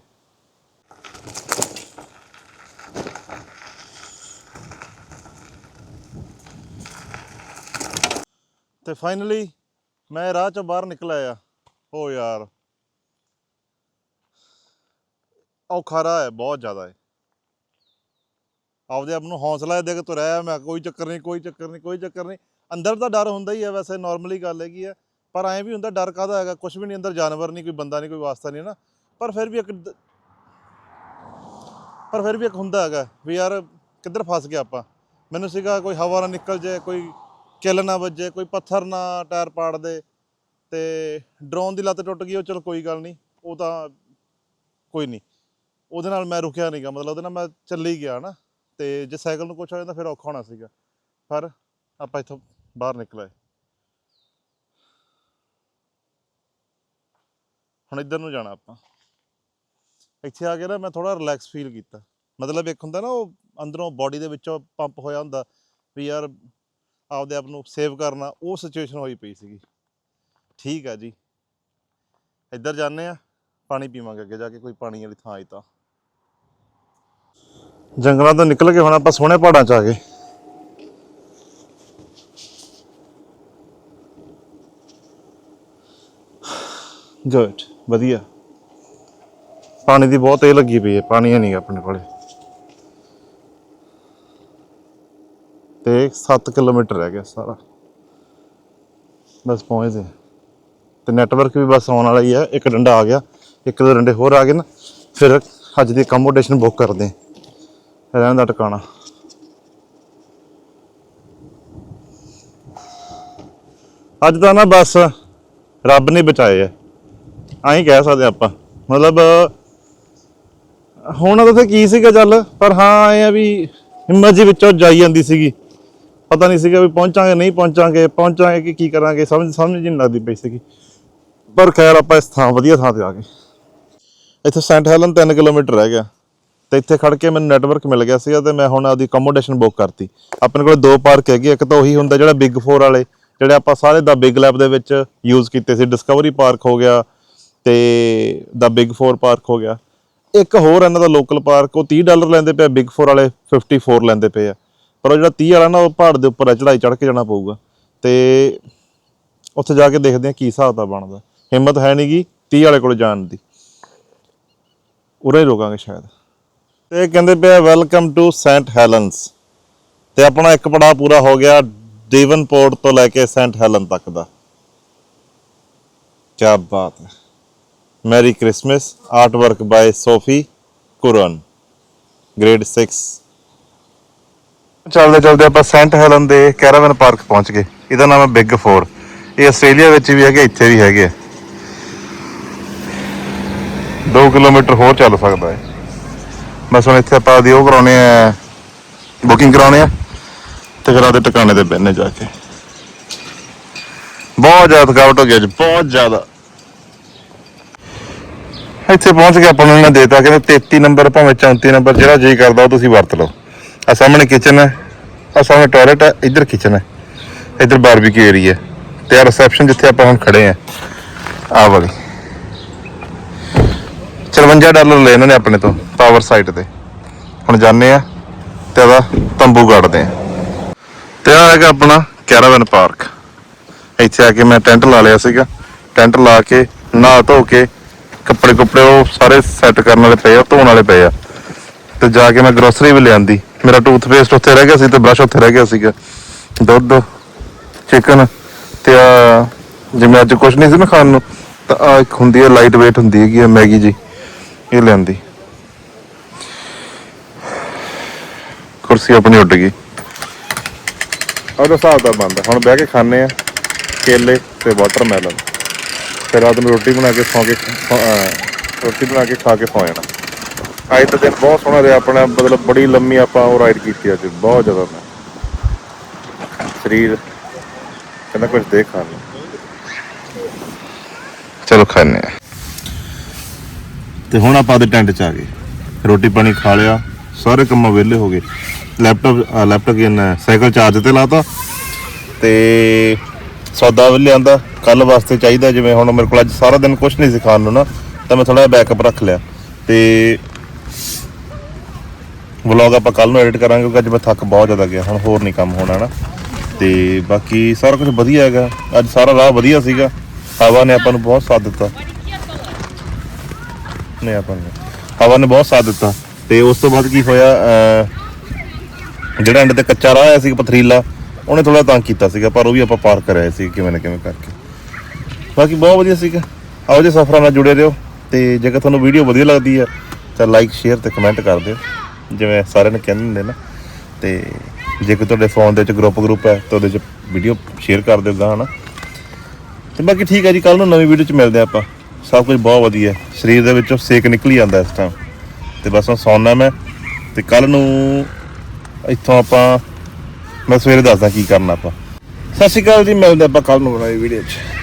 ਤੇ ਫਾਈਨਲੀ ਮੈਂ ਰਾਹ ਚੋਂ ਬਾਹਰ ਨਿਕਲ ਆਇਆ। ਓ ਯਾਰ। ਔਖਾ ਰਾਹ ਹੈ, ਬਹੁਤ ਜ਼ਿਆਦਾ ਹੈ। ਆਪਦੇ ਆਪ ਨੂੰ ਹੌਸਲਾ ਦੇ ਕੇ ਤੁਰਿਆ ਮੈਂ, ਕੋਈ ਚੱਕਰ ਨਹੀਂ, ਕੋਈ ਚੱਕਰ ਨਹੀਂ, ਕੋਈ ਚੱਕਰ ਨਹੀਂ। ਅੰਦਰ ਤਾਂ ਡਰ ਹੁੰਦਾ ਹੀ ਹੈ ਵੈਸੇ ਨਾਰਮਲੀ ਗੱਲ ਹੈਗੀ ਹੈ। ਪਰ ਐਂ ਵੀ ਹੁੰਦਾ, ਡਰ ਕਾਹਦਾ ਹੈਗਾ? ਕੁਝ ਵੀ ਨਹੀਂ, ਅੰਦਰ ਜਾਨਵਰ ਨਹੀਂ, ਕੋਈ ਬੰਦਾ ਨਹੀਂ, ਕੋਈ ਵਾਸਤਾ ਨਹੀਂ ਨਾ। ਪਰ ਫਿਰ ਵੀ ਇੱਕ ਪਰ ਫਿਰ ਵੀ ਇੱਕ ਹੁੰਦਾ ਹੈਗਾ, ਵੀ ਯਾਰ ਕਿੱਧਰ ਫਸ ਗਿਆ ਆਪਾਂ? ਮੈਨੂੰ ਸੀਗਾ ਕੋਈ ਹਵਾ ਨਾ ਨਿਕਲ ਜੇ ਕੋਈ ਕਿੱਲ ਨਾ ਵੱਜੇ, ਕੋਈ ਪੱਥਰ ਨਾ ਟਾਇਰ ਪਾੜ ਦੇ ਤੇ ਡਰੋਨ ਦੀ ਲੱਤ ਟੁੱਟ ਗਈ, ਉਹ ਚਲ ਕੋਈ ਗੱਲ ਨਹੀਂ, ਉਹ ਤਾਂ ਕੋਈ ਨਹੀਂ। ਉਹਦੇ ਨਾਲ ਮੈਂ ਰੁਕਿਆ ਨਹੀਂਗਾ ਮਤਲਬ ਉਹਦੇ ਨਾਲ ਮੈਂ ਚੱਲੀ ਗਿਆ ਨਾ, ਤੇ ਜੇ ਸਾਈਕਲ ਨੂੰ ਕੁਛ ਹੋ ਜਾਂਦਾ, ਫਿਰ ਔਖਾ ਹੋਣਾ ਸੀਗਾ। ਪਰ ਆਪਾਂ ਇੱਥੋਂ ਬਾਹਰ ਨਿਕਲ ਆਏ। ਹੁਣ ਇੱਧਰ ਨੂੰ ਜਾਣਾ ਆਪਾਂ। ਇੱਥੇ ਆ ਕੇ ਨਾ ਮੈਂ ਥੋੜਾ ਰਿਲੈਕਸ ਫੀਲ ਕੀਤਾ। ਮਤਲਬ ਇੱਕ ਹੁੰਦਾ ਨਾ, ਉਹ ਅੰਦਰੋਂ ਬਾਡੀ ਦੇ ਵਿੱਚੋਂ ਪੰਪ ਹੋਇਆ ਹੁੰਦਾ, ਵੀ ਯਾਰ ਆਪਦੇ ਆਪ ਨੂੰ ਸੇਵ ਕਰਨਾ, ਉਹ ਸਿਚੁਏਸ਼ਨ ਹੋਈ ਪਈ ਸੀਗੀ। ਠੀਕ ਆ ਜੀ। ਇੱਧਰ ਜਾਂਦੇ ਆ, ਪਾਣੀ ਪੀਵਾਂਗੇ ਅੱਗੇ ਜਾ ਕੇ, ਕੋਈ ਪਾਣੀ ਵਾਲੀ ਥਾਂ ਆਈ ਤਾਂ। ਜੰਗਲਾਂ ਤੋਂ ਨਿਕਲ ਕੇ ਹੁਣ ਆਪਾਂ ਸੋਹਣੇ ਪਹਾੜਾਂ 'ਚ ਆ ਗਏ। ਗੁੱਡ ਵਧੀਆ। ਪਾਣੀ ਦੀ ਬਹੁਤ ਇਹ ਲੱਗੀ ਪਈ ਹੈ, ਪਾਣੀ ਹੈ ਨਹੀਂ ਆਪਣੇ ਕੋਲੇ। ਤੇ 7 ਕਿਲੋਮੀਟਰ ਰਹਿ ਗਿਆ ਸਾਰਾ। ਬਸ ਪਹੁੰਚਦੇ ਹਾਂ। ਤੇ ਨੈਟਵਰਕ ਵੀ ਬਸ ਆਉਣ ਵਾਲਾ ਹੀ ਹੈ। ਇੱਕ ਡੰਡਾ ਆ ਗਿਆ। ਇੱਕ ਦੋ ਡੰਡੇ ਹੋਰ ਆ ਗਏ ਨਾ। ਫਿਰ ਅੱਜ ਦੀ ਅਕਮੋਡੇਸ਼ਨ ਬੁੱਕ ਕਰਦੇ ਰਹਿਣ ਦਾ ਟਿਕਾਣਾ। ਅੱਜ ਤਾਂ ਨਾ ਬਸ ਰੱਬ ਨੇ ਬਚਾਏ ਆ। ਐਂ ਕਹਿ ਸਕਦੇ ਆਪਾਂ। ਮਤਲਬ, ਹੁਣ ਤਾਂ ਕੀ ਸੀਗਾ ਚੱਲ? ਪਰ ਹਾਂ, ਇਹ ਆ ਵੀ ਹਿੰਮਤ ਜੀ ਵਿੱਚੋਂ ਜਾਈ ਜਾਂਦੀ ਸੀਗੀ। ਪਤਾ ਨਹੀਂ ਸੀਗਾ ਵੀ ਪਹੁੰਚਾਂਗੇ, ਨਹੀਂ ਪਹੁੰਚਾਂਗੇ ਪਹੁੰਚਾਂਗੇ ਕਿ ਕੀ ਕਰਾਂਗੇ, ਸਮਝ ਸਮਝ ਨਹੀਂ ਲੱਗਦੀ ਪਈ ਸੀਗੀ। ਪਰ ਖੈਰ ਆਪਾਂ ਇਸ ਥਾਂ ਵਧੀਆ ਥਾਂ ਤੇ ਆ ਗਏ। ਇੱਥੇ ਸੈਂਟ ਹੈਲਨ 3 ਕਿਲੋਮੀਟਰ ਰਹਿ ਗਿਆ। ਤੇ ਇੱਥੇ ਖੜ ਕੇ ਮੈਨੂੰ ਨੈਟਵਰਕ ਮਿਲ ਗਿਆ ਸੀਗਾ ਤੇ ਮੈਂ ਹੁਣ ਆਪਦੀ ਅਕੋਮੋਡੇਸ਼ਨ ਬੁੱਕ ਕਰਤੀ। ਆਪਣੇ ਕੋਲ ਦੋ ਪਾਰਕ ਹੈਗੇ ਇੱਕ ਤਾਂ ਉਹੀ ਹੁੰਦਾ ਜਿਹੜਾ ਬਿਗ 4 ਵਾਲੇ, ਜਿਹੜੇ ਆਪਾਂ ਸਾਰੇ ਦਾ ਬਿਗ ਲੈਬ ਦੇ ਵਿੱਚ ਯੂਜ਼ ਕੀਤੇ ਸੀ। ਡਿਸਕਵਰੀ ਪਾਰਕ ਹੋ ਗਿਆ ਤੇ ਦਾ ਬਿਗ 4 ਪਾਰਕ ਹੋ ਗਿਆ। ਇੱਕ ਹੋਰ ਇਹਨਾਂ ਦਾ ਲੋਕਲ ਪਾਰਕ ਉਹ 30 ਡਾਲਰ ਲੈਂਦੇ ਪਏ ਬਿਗ 4 ਵਾਲੇ 54 ਲੈਂਦੇ ਪਏ ਆ। ਪਰ ਉਹ ਜਿਹੜਾ 30 ਵਾਲਾ ਨਾ, ਉਹ ਪਹਾੜ ਦੇ ਉੱਪਰ ਹੈ ਚੜਾਈ ਚੜ ਕੇ ਜਾਣਾ ਪਊਗਾ। ਤੇ ਉੱਥੇ ਜਾ ਕੇ ਦੇਖਦੇ ਆ ਕੀ ਹਿਸਾਬ ਦਾ ਬਣਦਾ। ਹਿੰਮਤ ਹੈ ਨਹੀਂਗੀ 30 ਵਾਲੇ ਕੋਲ ਜਾਣ ਦੀ। ਉਰੇ ਹੀ ਰੋਕਾਂਗੇ ਸ਼ਾਇਦ। ਤੇ ਕਹਿੰਦੇ ਪਿਆ ਵੈਲਕਮ ਟੂ ਸੈਂਟ ਹੈਲਨਸ ਤੇ ਆਪਣਾ ਇੱਕ ਪੜਾਅ ਪੂਰਾ ਹੋ ਗਿਆ ਡੇਵਨਪੋਰਟ ਤੋਂ ਲੈ ਕੇ ਸੈਂਟ ਹੈਲਨ ਤੱਕ ਦਾ। ਕੀ ਬਾਤ ਹੈ। Merry Christmas art work by Sophie Curran grade 6 ਚੱਲਦੇ ਚੱਲਦੇ ਆਪਾਂ ਸੈਂਟ ਹੈਲਨ ਦੇ ਕੈਰਾਵਨ ਪਾਰਕ ਪਹੁੰਚ ਗਏ। ਇਹਦਾ ਨਾਮ ਹੈ ਬਿਗ 4 ਇਹ ਆਸਟ੍ਰੇਲੀਆ ਵਿੱਚ ਵੀ ਹੈਗੇ, ਇੱਥੇ ਵੀ ਹੈਗੇ ਆ। 2 ਕਿਲੋਮੀਟਰ ਹੋਰ ਚੱਲ ਸਕਦਾ ਹੈ। ਬਸ ਹੁਣ ਇੱਥੇ ਆਪਾਂ ਦੀ ਉਹ ਕਰਾਉਣੇ ਆ, ਬੁਕਿੰਗ ਕਰਾਉਣੇ ਆ, ਤੇ ਫਿਰ ਆਦੇ ਟਿਕਾਣੇ ਤੇ ਬਹਿਨੇ ਜਾ ਕੇ। ਬਹੁਤ ਜ਼ਿਆਦਾ ਥਕਾਵਟ ਹੋ ਗਈ ਅੱਜ, ਬਹੁਤ ਜ਼ਿਆਦਾ। ਇੱਥੇ ਪਹੁੰਚ ਕੇ ਆਪਾਂ ਨੂੰ ਇਹਨਾਂ ਦੇਤਾ ਕਹਿੰਦੇ 33 ਨੰਬਰ, ਭਾਵੇਂ 34 ਨੰਬਰ, ਜਿਹੜਾ ਜੀ ਕਰਦਾ ਉਹ ਤੁਸੀਂ ਵਰਤ ਲਓ। ਆ ਸਾਹਮਣੇ ਕਿਚਨ ਹੈ, ਆ ਸਾਹਮਣੇ ਟਾਇਲਟ ਹੈ, ਇੱਧਰ ਕਿਚਨ ਹੈ, ਇੱਧਰ ਬਾਰਬੀਕਿਊ ਏਰੀਆ ਤੇ ਆ ਰਿਸੈਪਸ਼ਨ ਜਿੱਥੇ ਆਪਾਂ ਹੁਣ ਖੜੇ ਆ ਆ ਵਾਲੀ। 54 ਡਾਲਰ ਲਏ ਇਹਨਾਂ ਨੇ ਆਪਣੇ ਤੋਂ ਪਾਵਰ ਸਾਈਟ ਤੇ। ਹੁਣ ਜਾਂਦੇ ਆ ਤੇ ਉਹਦਾ ਤੰਬੂ ਗੱਡਦੇ ਆ ਤੇ ਆ ਹੈਗਾ ਆਪਣਾ ਕੈਰਾਵਨ ਪਾਰਕ ਇੱਥੇ ਆ ਕੇ ਮੈਂ ਟੈਂਟ ਲਾ ਲਿਆ ਸੀਗਾ। ਟੈਂਟ ਲਾ ਕੇ, ਨਹਾ ਧੋ ਕੇ, ਕੱਪੜੇ ਕੁੱਪੜੇ ਉਹ ਸਾਰੇ ਸੈੱਟ ਕਰਨ ਵਾਲੇ ਪਏ ਆ, ਧੋਣ ਵਾਲੇ ਪਏ ਆ। ਤੇ ਜਾ ਕੇ ਮੈਂ ਗਰੋਸਰੀ ਵੀ ਲਿਆਂਦੀ। ਮੇਰਾ ਟੂਥਪੇਸਟ ਉੱਥੇ ਰਹਿ ਗਿਆ ਸੀ ਤੇ ਬ੍ਰਸ਼ ਉੱਥੇ ਰਹਿ ਗਿਆ ਸੀਗਾ। ਦੁੱਧ ਚਿਕਨ ਤੇ ਆ ਜਿਵੇਂ ਅੱਜ ਕੁਝ ਨਹੀਂ ਸੀ ਨਾ ਖਾਣ ਨੂੰ, ਤਾਂ ਆ ਇੱਕ ਹੁੰਦੀ ਹੈ ਲਾਈਟ weight ਹੁੰਦੀ ਹੈਗੀ ਮੈਗੀ ਜੀ, ਇਹ ਲਿਆਂਦੀ। ਕੁਰਸੀ ਆਪਣੀ ਉੱਡ ਗਈ। ਉਹਦਾ ਹਿਸਾਬ ਦਾ ਬੰਦ, ਹੁਣ ਬਹਿ ਕੇ ਖਾਣੇ ਆ ਕੇਲੇ ਤੇ ਵਾਟਰਮੈਲਨ ਫਿਰ ਰਾਤ ਨੂੰ ਰੋਟੀ ਬਣਾ ਕੇ ਸੌਂ ਕੇ ਰੋਟੀ ਬਣਾ ਕੇ ਖਾ ਕੇ ਸੌ ਜਾਣਾ। ਅੱਜ ਤਾਂ ਦਿਨ ਬਹੁਤ ਸੋਹਣਾ ਰਿਹਾ, ਆਪਣਾ ਮਤਲਬ ਬੜੀ ਲੰਮੀ ਆਪਾਂ ਉਹ ਰਾਈਡ ਕੀਤੀ ਅੱਜ, ਬਹੁਤ ਜ਼ਿਆਦਾ ਮੈਂ। ਸਰੀਰ ਕਹਿੰਦਾ ਕੁਝ ਦੇਖ ਖਾਣ ਚਲੋ ਖਾਣੇ ਆ ਤੇ ਹੁਣ ਆਪਾਂ ਦੇ ਟੈਂਟ 'ਚ ਆ ਗਏ। ਰੋਟੀ ਪਾਣੀ ਖਾ ਲਿਆ, ਸਾਰੇ ਕੰਮਾਂ ਵਿਹਲੇ ਹੋ ਗਏ। ਲੈਪਟਾਪ ਲੈਪਟਾਪ ਕਿਨ ਸਾਈਕਲ ਚਾਰਜ ਤੇ ਲਾਤਾ। ਤੇ ਸੌਦਾ ਵੀ ਲਿਆਂਦਾ ਕੱਲ ਵਾਸਤੇ ਚਾਹੀਦਾ, ਜਿਵੇਂ ਹੁਣ ਮੇਰੇ ਕੋਲ ਅੱਜ ਸਾਰਾ ਦਿਨ ਕੁਝ ਨਹੀਂ ਸੀ ਖਾਣ ਨੂੰ ਨਾ, ਤਾਂ ਮੈਂ ਥੋੜਾ ਬੈਕਅਪ ਰੱਖ ਲਿਆ। ਤੇ ਵਲੌਗ ਆਪਾਂ ਕੱਲ ਨੂੰ ਐਡਿਟ ਕਰਾਂਗੇ, ਕਿਉਂਕਿ ਅੱਜ ਮੈਂ ਥੱਕ ਬਹੁਤ ਜ਼ਿਆਦਾ ਗਿਆ, ਹੁਣ ਹੋਰ ਨਹੀਂ ਕੰਮ ਹੋਣਾ ਨਾ। ਤੇ ਬਾਕੀ ਸਾਰਾ ਕੁਝ ਵਧੀਆ ਹੈਗਾ, ਅੱਜ ਸਾਰਾ ਰਾਹ ਵਧੀਆ ਸੀਗਾ। ਹਵਾ ਨੇ ਆਪਾਂ ਨੂੰ ਬਹੁਤ ਸਾਥ ਦਿੱਤਾ। ਨਹੀਂ, ਆਪਾਂ ਨੂੰ ਹਵਾ ਨੇ ਬਹੁਤ ਸਾਥ ਦਿੱਤਾ। ਤੇ ਉਸ ਤੋਂ ਬਾਅਦ ਕੀ ਹੋਇਆ ਜਿਹੜਾ ਐਂਡ ਤੇ ਕੱਚਾ ਰਾਹ ਆਇਆ ਸੀ, ਪਥਰੀਲਾ, ਉਹਨੇ ਥੋੜਾ ਤੰਗ ਕੀਤਾ ਸੀਗਾ, ਪਰ ਉਹ ਵੀ ਆਪਾਂ ਪਾਰ ਕਰ ਕਰਾਇਆ ਸੀ, ਕਿਵੇਂ ਨਾ ਕਿਵੇਂ ਕਰਕੇ। ਬਾਕੀ ਬਹੁਤ ਵਧੀਆ ਸੀਗਾ। ਆਓ ਜੇ, ਸਫ਼ਰਾਂ ਨਾਲ ਜੁੜੇ ਰਹੋ। ਤੇ ਜੇਕਰ ਤੁਹਾਨੂੰ ਵੀਡੀਓ ਵਧੀਆ ਲੱਗਦੀ ਹੈ, ਤਾਂ ਲਾਈਕ ਸ਼ੇਅਰ ਤੇ ਕਮੈਂਟ ਕਰ ਦਿਓ। ਜਿਵੇਂ ਸਾਰਿਆਂ ਨੂੰ ਕਹਿੰਦੇ ਹੁੰਦੇ ਨਾ, ਤੇ ਜੇ ਕੋਈ ਤੁਹਾਡੇ ਫੋਨ ਦੇ ਵਿੱਚ ਗਰੁੱਪ ਗਰੁੱਪ ਹੈ, ਤਾਂ ਉਹਦੇ 'ਚ ਵੀਡੀਓ ਸ਼ੇਅਰ ਕਰ ਦਿਓ ਗਾਹਾਂ ਨਾ ਤੇ ਬਾਕੀ ਠੀਕ ਹੈ ਜੀ ਕੱਲ ਨੂੰ ਨਵੀਂ ਵੀਡੀਓ 'ਚ ਮਿਲਦੇ ਹਾਂ ਆਪਾਂ। ਸਭ ਕੁਝ ਬਹੁਤ ਵਧੀਆ ਸਰੀਰ ਦੇ ਵਿੱਚੋਂ ਸੇਕ ਨਿਕਲੀ ਜਾਂਦਾ ਇਸ ਟਾਈਮ ਤੇ ਬਸ ਹੁਣ ਸੌਣਾ ਮੈਂ, ਤੇ ਕੱਲ ਨੂੰ ਇੱਥੋਂ ਆਪਾਂ, ਮੈਂ ਸਵੇਰੇ ਦੱਸਦਾ ਕੀ ਕਰਨਾ ਆਪਾਂ। ਸਤਿ ਸ਼੍ਰੀ ਅਕਾਲ ਜੀ, ਮਿਲਦੇ ਆਪਾਂ ਕੱਲ ਨੂੰ ਨਵੀਂ ਵੀਡੀਓ 'ਚ।